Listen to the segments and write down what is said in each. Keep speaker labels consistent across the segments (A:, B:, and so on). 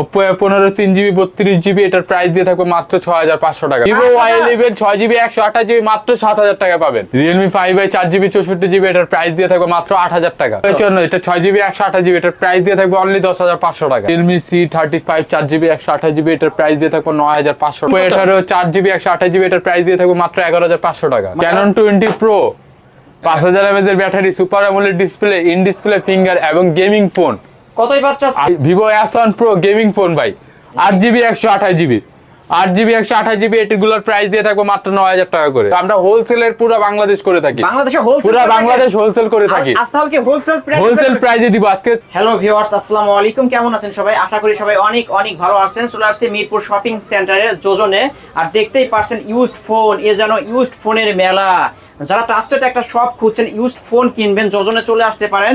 A: Oppo পনেরো তিন GB বত্রিশ জিবি এটার প্রাইস দিয়ে থাকবে মাত্র ছয় হাজার পাঁচশো টাকা। ভিভো ওয়াই ইলেভেন ছয় জিবি একশো আঠাশ জিবি মাত্র সাত হাজার টাকা পাবেন। রিয়েলমি ফাইভ আই চার জিবি চৌষট্টি জিবি এটার প্রাইস দিয়ে থাকবে মাত্র আট হাজার টাকা। জন্য এটা ছয় জিবি একশো আঠাশ জিবি এটার প্রাইস দিয়ে থাকবে অনলি দশ হাজার পাঁচশো টাকা। রিয়েলমি সি থার্টি ফাইভ চার জিবি একশো আঠাশ জিবি এটার প্রাইস দিয়ে থাকবে নয় হাজার পাঁচশো টাকা। এটারও চার জিবি একশো আঠাশ জিবি এটার প্রাইস দিয়ে থাকবে মাত্র এগারো হাজার পাঁচশো টাকা। ক্যানন টোয়েন্টি প্রো পাঁচ হাজার এমএজ এর battery super AMOLED display in display finger এবং গেমিং ফোন
B: কতই বাচ্চা
A: Vivo S one pro gaming phone ভাই। আট জিবি একশো আঠাশ জিবি। আট জিবি একশো আঠাশ জিবি এটিগুলোর প্রাইস দিয়ে থাকব মাত্র নয় হাজার টাকা করে। আমরা হোলসেলের পুরো বাংলাদেশ করে থাকি।
B: বাংলাদেশে হোলসেল
A: পুরো বাংলাদেশ হোলসেল করে থাকি।
B: হোলসেল প্রাইস
A: হোলসেল প্রাইসে দিব আজকে।
B: হ্যালো ভিউয়ার্স আসসালামু আলাইকুম। কেমন আছেন সবাই? আশা করি সবাই অনেক অনেক ভালো আছেন। চলে আসছে মিরপুর শপিং সেন্টারে যোজনে। আর দেখতেই পারছেন ইউজড ফোন এ যেন ইউজড ফোনের মেলা। যারা ট্রাস্টেড একটা শপ খুঁজছেন ইউজড ফোন কিনবেন যোজনে চলে আসতে পারেন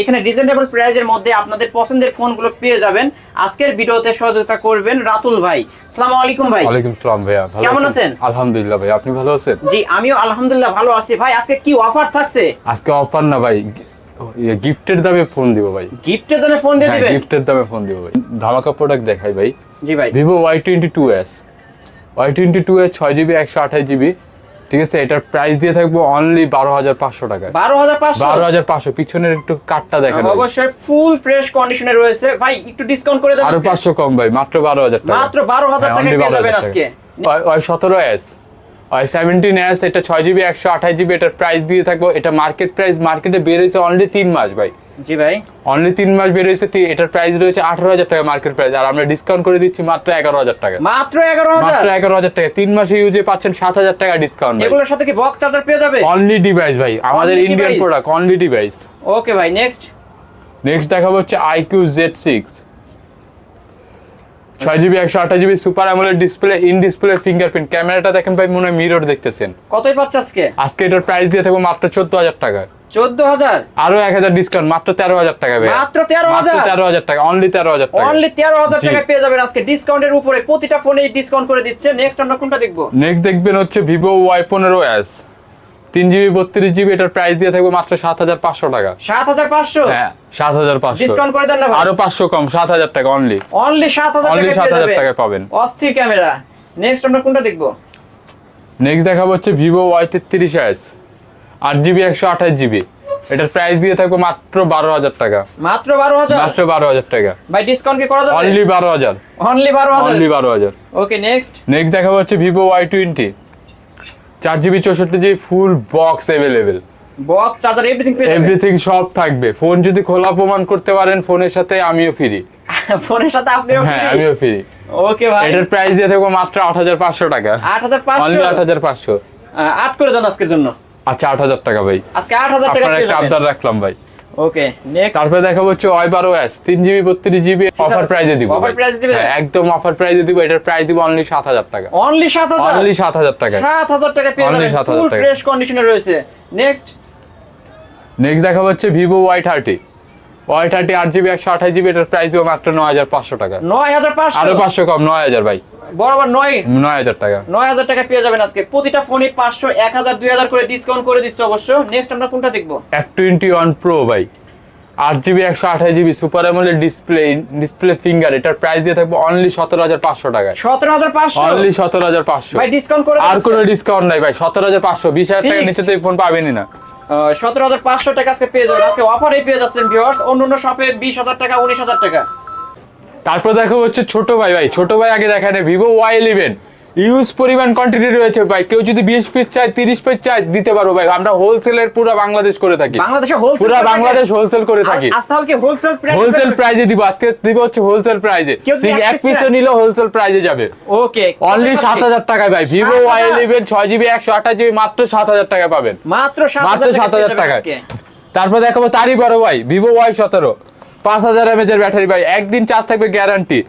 B: এখানে রিজনেবল প্রাইসের মধ্যে আপনাদের পছন্দের ফোনগুলো পেয়ে যাবেন। আজকের ভিডিওতে সহযোগিতা করবেন রাতুল ভাই। আসসালামু আলাইকুম ভাই।
A: ওয়ালাইকুম সালাম ভাইয়া ভালো
B: কেমন আছেন?
A: আলহামদুলিল্লাহ ভাই আপনি ভালো আছেন?
B: জি আমিও আলহামদুলিল্লাহ ভালো আছি ভাই। আজকে কি অফার থাকছে?
A: আজকে অফার না ভাই গিফটের দামে ফোন দিব ভাই।
B: গিফটের দামে ফোন দিয়ে
A: হ্যাঁ
B: দিবেন?
A: গিফটের দামে ফোন দিব ভাই। ধামাকা প্রোডাক্ট দেখাই ভাই।
B: জি ভাই।
A: Vivo Y twenty two S Y twenty two S ছয় জিবি একশো আঠাশ জিবি ঠিক আছে? এটার প্রাইস দিয়ে থাকব অনলি বারো হাজার পাঁচশো টাকা
B: বারো হাজার পাঁচশো?
A: বারো হাজার পাঁচশো। পিছনের একটু কাঠটা দেখেন
B: অবশ্যই ফুল ফ্রেশ কন্ডিশনে রয়েছে। ভাই একটু ডিসকাউন্ট করে দেন আরও
A: পাঁচশো কম ভাই মাত্র বারো হাজার টাকা।
B: মাত্র
A: বারো
B: হাজার
A: টাকা
B: পেয়ে যাবেন আজকে।
A: সতেরো এস সেভেন্টিন এস এটা ছয় জিবি একশো আঠাশ জিবি এটার প্রাইস দিয়ে থাকব। এটা মার্কেট প্রাইস মার্কেটে বেড়েছে অনলি তিন মাস ভাই।
B: জি ভাই।
A: অনলি তিন মাস তি- এটার প্রাইস রয়েছে আঠারো হাজার টাকা মার্কেট প্রাইস আর আমরা ডিসকাউন্ট করে দিচ্ছি মাত্র এগারো হাজার টাকা।
B: মাত্র এগারো
A: মাত্র এগারো হাজার টাকা। তিন মাসে ইউজে পাচ্ছেন সাত হাজার টাকা ডিসকাউন্ট
B: এগুলোর সাথে কি বক্স চার্জার পেয়ে যাবে?
A: অনলি ডিভাইস ভাই। আমাদের Indian product only device
B: okay ভাই নেক্সট
A: নেক্সট দেখাবো হচ্ছে আইকিউ জেড সিক্স ছয় জিবি একশো আঠাশ GB super AMOLED display in display fingerprint ক্যামেরাটা দেখেন ভাই মনে হয় মিরর দেখতেছেন।
B: কতই পাচ্ছে আজকে?
A: আজকে এটার প্রাইস দিয়ে থাকব মাত্র চোদ্দ হাজার টাকা।
B: চোদ্দ হাজার
A: আরও এক হাজার ডিসকাউন্ট মাত্র তেরো হাজার টাকা
B: মাত্র 13,000?
A: তেরো হাজার টাকা অনলি তেরো হাজার টাকা।
B: অনলি তেরো হাজার টাকা পেয়ে যাবেন আজকে ডিসকাউন্টের উপরে। প্রতিটা ফোনে ডিসকাউন্ট করে দিচ্ছে। নেক্সট আমরা কোনটা দেখব?
A: নেক্সট দেখবেন হচ্ছে ভিভো ওয়াই পনেরো এস তিন জিবি বত্রিশ জিবি এটার প্রাইস দিয়ে থাকবে মাত্র সাত হাজার পাঁচশো টাকা।
B: সাত হাজার পাঁচশো?
A: হ্যাঁ। সাত হাজার পাঁচশো।
B: ডিসকাউন্ট করে দেন না
A: আরও পাঁচশো কম সাত হাজার টাকা অনলি
B: অনলি সাত হাজার
A: অনলি
B: টাকা
A: সাত হাজার
B: যাবেন
A: পাবেন
B: অস্থির ক্যামেরা নেক্সট আমরা কোনটা দেখব?
A: নেক্সট দেখাবো হচ্ছে ভিভো ওয়াই তেত্রিশ এস আট জিবি একশো আঠাশ জিবি এটার প্রাইস দিয়ে থাকবে মাত্র বারো হাজার টাকা।
B: মাত্র বারো হাজার?
A: মাত্র বারো হাজার টাকা।
B: ভাই ডিসকাউন্ট কি করা যাবে?
A: অনলি বারো হাজার।
B: অনলি বারো হাজার?
A: অনলি বারো হাজার।
B: ওকে নেক্সট
A: নেক্সট দেখাবো হচ্ছে ভিভো ওয়াই টোয়েন্টি চার জিবি চৌষট্টি GB full box available
B: box charger everything পেয়ে
A: এভরিথিং সব থাকবে। ফোন যদি খোলা প্রমাণ করতে পারেন ফোনের সাথে আমিও ফ্রি
B: ফোনের সাথে আপনিও
A: হ্যাঁ আমিও ফ্রি
B: ওকে ভাই।
A: এটার প্রাইস দিয়ে থাকব মাত্র আট হাজার পাঁচশো টাকা।
B: আট হাজার
A: অনলি আট
B: করে দেন আজকের জন্য।
A: আচ্ছা আট হাজার টাকা ভাই।
B: আজকে আট হাজার টাকা
A: আপনার একটা আবদার রাখলাম ভাই।
B: ওকে নেক্সট
A: তারপরে দেখাবো হচ্ছে ওয়াই বারো এস তিন জিবি বত্রিশ জিবি অফার প্রাইজে দিব
B: Offer
A: ভাই।
B: price
A: হ্যাঁ, একদম অফার প্রাইজে দিব এটার প্রাইস দিব অনলি সাত হাজার টাকা।
B: অনলি সাত হাজার?
A: অনলি সাত হাজার টাকা।
B: সাত হাজার টাকা পেয়ে যাবেন। ফুল ফ্রেশ কন্ডিশনে রয়েছে। নেক্সট
A: নেক্সট দেখা হচ্ছে Vivo Y thirty Y thirty আট জিবি একশো আঠাশ জিবি এটার প্রাইস দিব মাত্র নয় হাজার পাঁচশো টাকা।
B: নয় হাজার পাঁচশো?
A: আরও পাঁচশো কম নয় হাজার ভাই।
B: বরাবর নয়?
A: নয় হাজার টাকা।
B: নয় হাজার টাকা পেয়ে যাবেন আজকে। প্রতিটা ফোনে পাঁচশো এক হাজার দুই হাজার করে ডিসকাউন্ট করে দিচ্ছে অবশ্য। নেক্সট আমরা কোনটা দেখব?
A: এফ টোয়েন্টি ওয়ান প্রো ভাই। আট জিবি একশো আঠাশ GB super AMOLED display display finger এটার প্রাইস দিয়ে থাকবে অনলি সতেরো হাজার পাঁচশো টাকায়।
B: সতেরো হাজার পাঁচশো?
A: অনলি সতেরো হাজার পাঁচশো।
B: ভাই ডিসকাউন্ট করে
A: আর কোনো ডিসকাউন্ট নাই ভাই সতেরো হাজার পাঁচশো। বিশ হাজার
B: Fixed?
A: নিচে তো ফোন পাবেনই না।
B: সতেরো হাজার পাঁচশো টাকা আজকে পেয়ে যাবেন। আজকে অফারে পেয়ে যাচ্ছেন ভিউয়ার্স অন্য অন্য শপে বিশ হাজার টাকা, উনিশ হাজার টাকা।
A: তারপর দেখো হচ্ছে ছোট ভাই। ভাই, ছোট ভাই আগে দেখেন ভিভো ওয়াই ইলেভেন ইউজ পরিমাণ কোয়ান্টিটি রয়েছে ভাই। কেউ যদি বিশ পিস চায় তিরিশ পিস চায় দিতে পারো ভাই। আমরা হোলসেলের পুরো বাংলাদেশ করে থাকি।
B: বাংলাদেশে হোলসেল
A: পুরো বাংলাদেশ হোলসেল করে থাকি।
B: হোলসেল প্রাইস
A: হোলসেল প্রাইজে দিব। আজকে দিব হচ্ছে হোলসেল প্রাইজে
B: এক
A: পিসও নিলে হোলসেল প্রাইজে যাবে।
B: ওকে
A: অনলি সাত হাজার টাকায় ভাই। ভিভো
B: 7,000
A: ওয়াই ইলেভেন ছয় জিবি একশো আঠাশ জিবি মাত্র সাত হাজার টাকা পাবেন।
B: মাত্র সাত
A: মাত্র
B: হাজার
A: সাত
B: টাকা
A: হাজার টাকায়। তারপর দেখাবো তারই বড় ভাই ভিভো ওয়াই সতেরো। পাঁচ হাজার এমএচ এর ব্যাটারি ভাই। একদিন চার্জ থাকবে গ্যারান্টি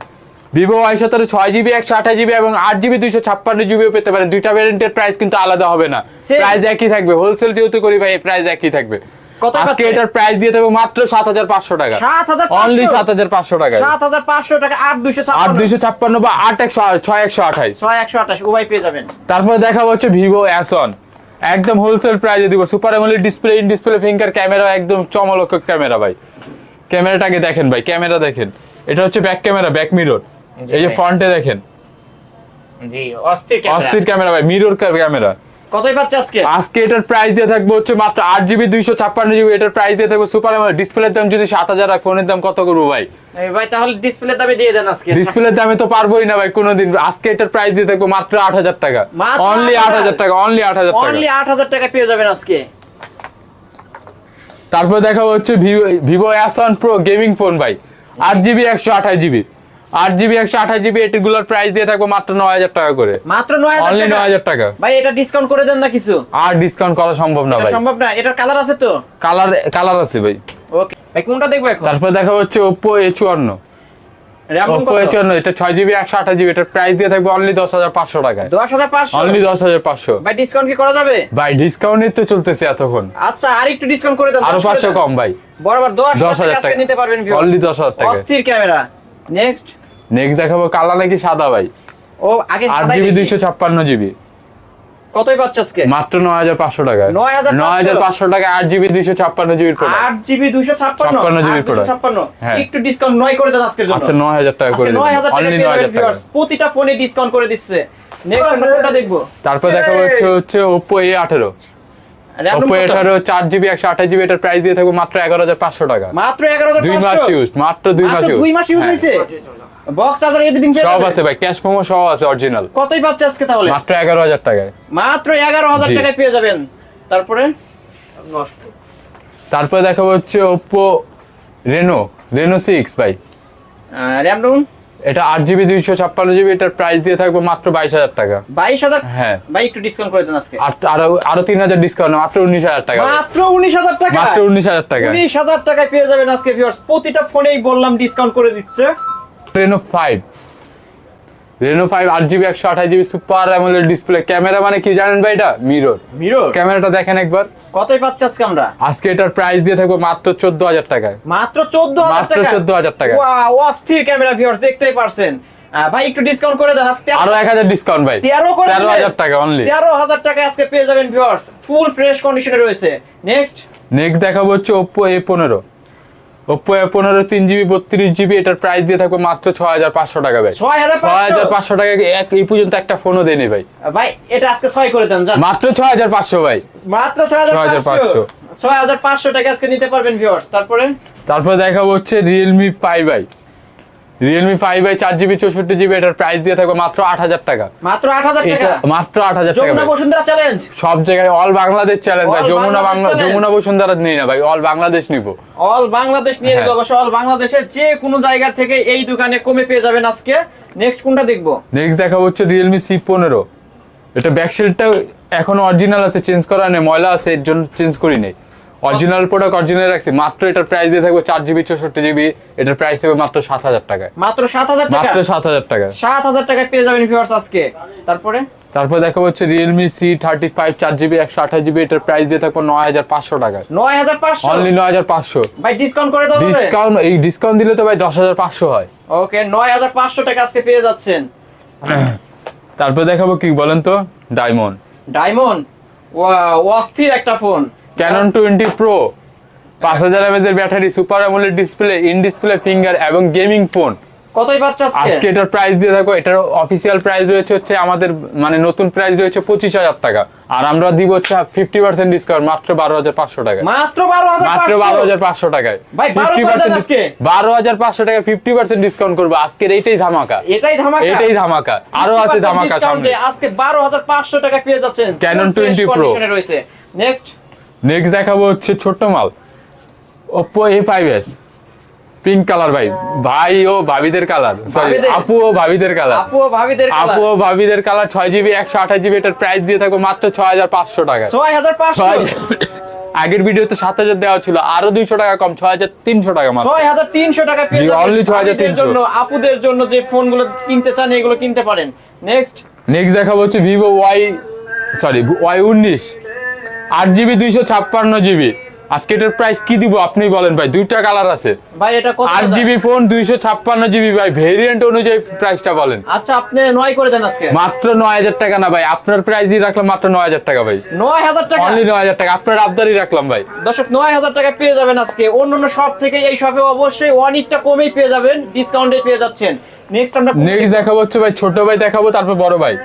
A: ভিভো ওয়াই সতেরো ছয় জিবি একশো আঠাশ জিবি এবং আট জিবি দুইশো ছাপ্পান্ন জিবিও পেতে পারেন। দুইটা ভ্যারিয়েন্টের প্রাইস কিন্তু আলাদা হবে না. প্রাইস একই থাকবে। হোলসেল যেহেতু করি ভাই প্রাইস একই থাকবে।
B: কত
A: আজকে এটার প্রাইস দিয়ে দেবো মাত্র সাত হাজার পাঁচশো টাকা। অনলি সাত হাজার পাঁচশো টাকা
B: সাত হাজার পাঁচশো টাকা আট দুইশো
A: আট দুইশো ছাপ্পান্ন বা আট একশো ছয় একশো আঠাইশ
B: ছয় একশো আঠাশ উভয় পেয়ে যাবেন।
A: তারপরে দেখা হচ্ছে ভিভো অ্যাসন একদম হোলসেল প্রাইসে দিব। Super AMOLED display in display finger camera একদম চমলক ক্যামেরা ভাই। ক্যামেরাটাকে দেখেন ভাই ক্যামেরা দেখেন। এটা হচ্ছে ব্যাক ক্যামেরা ব্যাক মিরর এই যে ফ্রন্টে দেখেন।
B: জি অস্থির ক্যামেরা।
A: অস্থির ক্যামেরা ভাই মিরর ক্যামেরা।
B: কতই পাচ্ছে আজকে?
A: আজকে এটার প্রাইস দিয়ে থাকবে হচ্ছে মাত্র আট জিবি দুইশো ছাপ্পান্ন জিবি এটার প্রাইস দিয়ে থাকবে সুপার আমার ডিসপ্লের দাম যদি সাত হাজার হয় ফোনের দাম কত করব ভাই?
B: ভাই তাহলে ডিসপ্লে দামে দিয়ে দেন আজকে।
A: ডিসপ্লের দামে তো পারবোই না ভাই কোনোদিন। আজকে এটার প্রাইস দিয়ে থাকবে মাত্র আট হাজার টাকা। অনলি আট হাজার। টাকা অনলি আট হাজার টাকা।
B: অনলি আট হাজার টাকা পেয়ে যাবেন আজকে।
A: তারপর দেখা হচ্ছে Vivo S one pro gaming phone ভাই। আট জিবি একশো আঠাশ জিবি আট জিবি একশো আঠাশ জিবি এটিগুলোর প্রাইস দিয়ে থাকবে মাত্র নয় হাজার টাকা করে।
B: মাত্র নয় হাজার
A: অনলি
B: টাকা?
A: নয় হাজার টাকা।
B: ভাই এটা ডিসকাউন্ট করে দেন না কিছু।
A: আর ডিসকাউন্ট করা সম্ভব না ভাই।
B: সম্ভব না এটার কালার আছে তো?
A: কালার কালার আছে ভাই।
B: ওকে ভাই কোনটা দেখব এখন?
A: তারপর দেখা হচ্ছে ওপো এ চুয়ান্ন। ওপো এ চুয়ান্ন এটা ছয় জিবি একশো আঠাশ জিবি এটার প্রাইস দিয়ে থাকবে অনলি দশ হাজার পাঁচশো টাকায়।
B: দশ হাজার পাঁচশো?
A: অনলি দশ হাজার পাঁচশো।
B: ভাই ডিসকাউন্ট কি করা যাবে?
A: ভাই ডিসকাউন্টই তো চলতেছে এতক্ষণ।
B: আচ্ছা আর একটু ডিসকাউন্ট করে দেন আরও
A: পাঁচশো কম ভাই।
B: বরাবর দশ হাজার টাকা নিতে পারবেন
A: অনলি দশ হাজার টাকা।
B: অস্থির ক্যামেরা নেক্সট
A: নেক্সট দেখাবো কালা নাকি সাদা ভাই?
B: ও আগে
A: আট জিবি দুইশো ছাপ্পান্ন জিবি
B: কতই পাচ্ছে আজকে?
A: মাত্র নয় হাজার পাঁচশো টাকা নয় হাজার পাঁচশো? টাকা আট জিবি দুইশো ছাপ্পান্ন জিবির
B: আট জিবি দুইশো ছাপ্পান্ন?
A: 56 GB
B: ছাপ্পান্ন?
A: হ্যাঁ।
B: একটু ডিসকাউন্ট নয় করে দেন আজকের জন্য।
A: আচ্ছা নয় হাজার টাকা করে
B: নয় হাজার টাকা। প্রতিটা ফোনে ডিসকাউন্ট করে দিচ্ছে। নেক্সট কোনটা দেখব।
A: তারপর দেখা হচ্ছে হচ্ছে ওপো এ আঠেরো। ওপো চার জিবি একশো আঠাশ জিবি এটার প্রাইস দিয়ে থাকবে মাত্র এগারো হাজার পাঁচশো টাকা।
B: মাত্র এগারো হাজার
A: দুই মাস ইউজ মাত্র দুই মাস
B: দুই মাস ইউজ
A: হ্যাঁ।
B: হয়েছে? বক্স চার্জার এভরিথিং
A: সব আছে ভাই ক্যাশ মোমো সব আছে অরিজিনাল
B: কতই পাচ্ছে আজকে তাহলে?
A: মাত্র এগারো হাজার টাকায়।
B: মাত্র এগারো হাজার
A: জি।
B: টাকায় পেয়ে যাবেন। তারপরে?
A: তারপর দেখা হচ্ছে ওপো রেনো রেনো সিক্স ভাই।
B: RAM ROM?
A: এটা আট জিবি দুইশো ছাপ্পান্ন জিবি এটার প্রাইস দিয়ে থাকবে মাত্র বাইশ হাজার টাকা।
B: বাইশ হাজার?
A: হ্যাঁ।
B: ভাই একটু ডিসকাউন্ট করে দেন আজকে।
A: আর আরও আরও তিন হাজার ডিসকাউন্ট মাত্র উনিশ হাজার টাকা।
B: মাত্র উনিশ হাজার টাকা
A: মাত্র উনিশ হাজার টাকা
B: উনিশ হাজার টাকায় পেয়ে যাবেন আজকে ভিউয়ার্স প্রতিটা ফোনেই বললাম ডিসকাউন্ট করে দিচ্ছে।
A: রেনো ফাইভ রেনো ফাইভ আট জিবি একশো আঠাশ GB super AMOLED display. Camera মানে কি জানেন ভাই এটা? মিরর
B: মিরর
A: ক্যামেরাটা দেখেন একবার।
B: কতই পাচ্ছি আজকে আমরা?
A: আজকে এটার প্রাইস দিয়ে থাকব মাত্র চোদ্দ হাজার টাকায়।
B: মাত্র চোদ্দ
A: মাত্র
B: চোদ্দ
A: হাজার টাকা
B: অস্থির ক্যামেরা ভিউয়ার্স দেখতেই পারছেন। ভাই একটু ডিসকাউন্ট করে দেন আজকে
A: আরও 1000 ডিসকাউন্ট ভাই।
B: 13
A: তেরো হাজার টাকা অনলি
B: 13000 টাকা আজকে পেয়ে যাবেন ভিউয়ার্স ফুল ফ্রেশ কন্ডিশনে রয়েছে। নেক্সট
A: নেক্সট দেখাবো হচ্ছে Oppo A15 ওপো পনেরো তিন জিবি বত্রিশ জিবি এটার প্রাইস দিয়ে থাকবে মাত্র ছয় হাজার পাঁচশো টাকা ভাই।
B: ছয় হাজার
A: পাঁচশো? টাকা এক এই পর্যন্ত একটা ফোনও দেয়নি ভাই।
B: ভাই এটা আজকে ছয় করে দেন
A: মাত্র ছয় হাজার পাঁচশো ভাই।
B: মাত্র ছয় হাজার পাঁচশো? ছয় হাজার পাঁচশো। টাকা আজকে নিতে পারবেন ভিউয়ার্স তারপরে?
A: তারপর দেখা হচ্ছে রিয়েলমি পাই ভাই রিয়েলমি ফাইভ আই চার জিবি চৌষট্টি জিবি এটার প্রাইস দিয়ে থাকবে মাত্র আট হাজার টাকা।
B: মাত্র আট হাজার টাকা?
A: মাত্র আট হাজার টাকা
B: যমুনা বসুন্ধরা চ্যালেঞ্জ
A: সব জায়গায় অল বাংলাদেশ চ্যালেঞ্জ ভাই যমুনা বাংলা যমুনা বসুন্ধরা নেই না ভাই অল বাংলাদেশ নিবো।
B: অল বাংলাদেশ নিয়ে
A: হ্যাঁ।
B: অবশ্য অল বাংলাদেশের যে কোনো জায়গা থেকে এই দোকানে কমে পেয়ে যাবেন আজকে। নেক্সট কোনটা দেখব?
A: নেক্সট দেখাবো হচ্ছে রিয়েলমি সি পনেরো। এটা ব্যাকশেলটা এখনও অরিজিনাল আছে চেঞ্জ করা নেই ময়লা আছে এর জন্য চেঞ্জ করি নেই অরিজিনাল প্রোডাক্ট অরিজিনাল রাখছি মাত্র এটার প্রাইস দিয়ে থাকবে চার জিবি চৌষট্টি জিবি এটার প্রাইস থাকবে মাত্র সাত হাজার টাকায়।
B: মাত্র সাত হাজার টাকা?
A: মাত্র সাত হাজার টাকা
B: সাত হাজার টাকায় পেয়ে যাবেন ভিউয়ার্স আজকে। তারপরে?
A: তারপর দেখাবো হচ্ছে রিয়েলমি সি থার্টি ফাইভ চার জিবি একশো আঠাশ জিবি এটার প্রাইস দিয়ে থাকবে নয় হাজার পাঁচশো টাকায়।
B: নয় হাজার পাঁচশো?
A: অনলি নয় হাজার পাঁচশো।
B: ভাই ডিসকাউন্ট করে যাবে
A: ডিসকাউন্ট এই ডিসকাউন্ট দিলে তো ভাই দশ হাজার পাঁচশো হয়।
B: ওকে নয় হাজার পাঁচশো টাকা আজকে পেয়ে যাচ্ছেন।
A: তারপর দেখাবো কি বলেন তো? ডায়মন্ড
B: ডায়মন্ড অস্থির একটা ফোন
A: ক্যানন টোয়েন্টি প্রো পাঁচ হাজার এমএজের battery super AMOLED display in display finger এবং গেমিং ফোন
B: কতই পাচ্ছে আজকে?
A: এটার প্রাইস দিয়ে থাকো এটার অফিসিয়াল প্রাইস রয়েছে হচ্ছে আমাদের মানে নতুন প্রাইস রয়েছে পঁচিশ হাজার টাকা। আর আমরা দিব হচ্ছে ফিফটি পার্সেন্ট ডিসকাউন্ট মাত্র বারো হাজার পাঁচশো টাকায়।
B: মাত্র বারো হাজার
A: পাঁচশো? টাকায়।
B: ভাই, 12 করে দেন আজকে।
A: বারো হাজার পাঁচশো টাকা ফিফটি পার্সেন্ট ডিসকাউন্ট করব। আজকের এইটাই ধামাকা।
B: এটাই ধামাকা?
A: এটাই ধামাকা। আরও আছে
B: 50%
A: ধামাকা সামনে।
B: আজকে বারো হাজার পাঁচশো টাকা পেয়ে যাচ্ছেন।
A: 20 Pro।
B: condition-এ রয়েছে। নেক্সট
A: নেক্সট দেখাবো হচ্ছে ছোট্ট মাল। Oppo A five S pink colour ভাই। ভাই ও ভাবিদের কালার সরি আপু ও ভাবিদের কালার
B: আপু ও ভাবিদের
A: আপু ও ভাবিদের কালার ছয় জিবি একশো আঠাশ জিবি এটার প্রাইস দিয়ে থাকো মাত্র ছয় হাজার পাঁচশো টাকা।
B: ছয় হাজার পাঁচশো?
A: ছয় আগের ভিডিওতে সাত হাজার দেওয়া ছিল আরও দুইশো টাকা কম ছয় হাজার তিনশো টাকা মাত্র।
B: ছয় হাজার তিনশো টাকা পেয়ে
A: only 6,300
B: ভাবিদের জন্য আপুদের জন্য যে ফোনগুলো কিনতে চান এগুলো কিনতে পারেন। নেক্সট
A: নেক্সট দেখাবো হচ্ছে ভিভো ওয়াই সরি ওয়াই উনিশ। আট জিবি দুইশো ছাপ্পান্ন জিবি আজকে এটার প্রাইস কি দিব আপনি বলেন ভাই দুইটা কালার আছে।
B: ভাই এটা কত
A: আট জিবি ফোন দুইশো ছাপ্পান্ন জিবি ভাই ভেরিয়েন্ট অনুযায়ী প্রাইসটা বলেন।
B: আচ্ছা আপনি নয় করে দেন আজকে।
A: মাত্র নয় হাজার টাকা না ভাই আপনার প্রাইস দিয়ে রাখলাম মাত্র নয় হাজার টাকা ভাই।
B: নয় হাজার টাকা?
A: অনলি নয় হাজার টাকা আপনার আবদারি রাখলাম ভাই।
B: দর্শক নয় হাজার টাকা পেয়ে যাবেন আজকে। অন্য অন্য শপ থেকে এই শপে অবশ্যই অনেকটা কমেই পেয়ে যাবেন ডিসকাউন্টে পেয়ে যাচ্ছেন। নেক্সট আমরা
A: নেক্সট দেখাবো হচ্ছে ভাই ছোট ভাই দেখাবো তারপর বড় ভাই।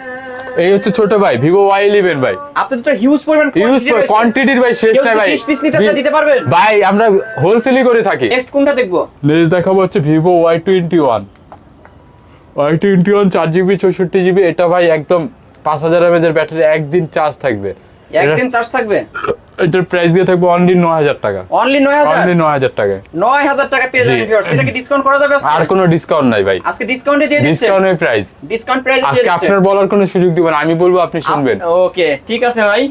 A: এই হচ্ছে ছোট ভাই ভিভো ওয়াই ইলেভেন ভাই।
B: আপনাদের তো হিউজ পরিমাণ
A: হিউজ কোয়ান্টিটির ভাই শেষ নাই ভাই।
B: পিস নিতে চাই দিতে পারবেন?
A: ভাই আমরা হোলসেলই করে থাকি।
B: নেক্সট কোনটা দেখব?
A: নেক্সট দেখাবো হচ্ছে Vivo Y twenty one Y twenty one চার জিবি চৌষট্টি জিবি এটা ভাই একদম পাঁচ হাজার এমএজ এর ব্যাটারি একদিন চার্জ থাকবে।
B: একদিন চার্জ থাকবে?
A: এটার প্রাইস দিয়ে থাকবে অনলি নয় হাজার টাকা।
B: অনলি নয় হাজার?
A: অনলি নয় হাজার টাকা।
B: নয় হাজার টাকা পেয়ে যাবেন। ভিউয়ার্স এটা কি ডিসকাউন্ট করা যাবে আজকে?
A: আর কোনো ডিসকাউন্ট নাই ভাই।
B: আজকে ডিসকাউন্টে দিয়ে দিচ্ছে?
A: ডিসকাউন্টের প্রাইস
B: ডিসকাউন্ট প্রাইস দিয়ে
A: আজকে আপনার বলার কোনো সুযোগ দিব না আমি বলব আপনি শুনবেন।
B: ওকে ঠিক আছে ভাই।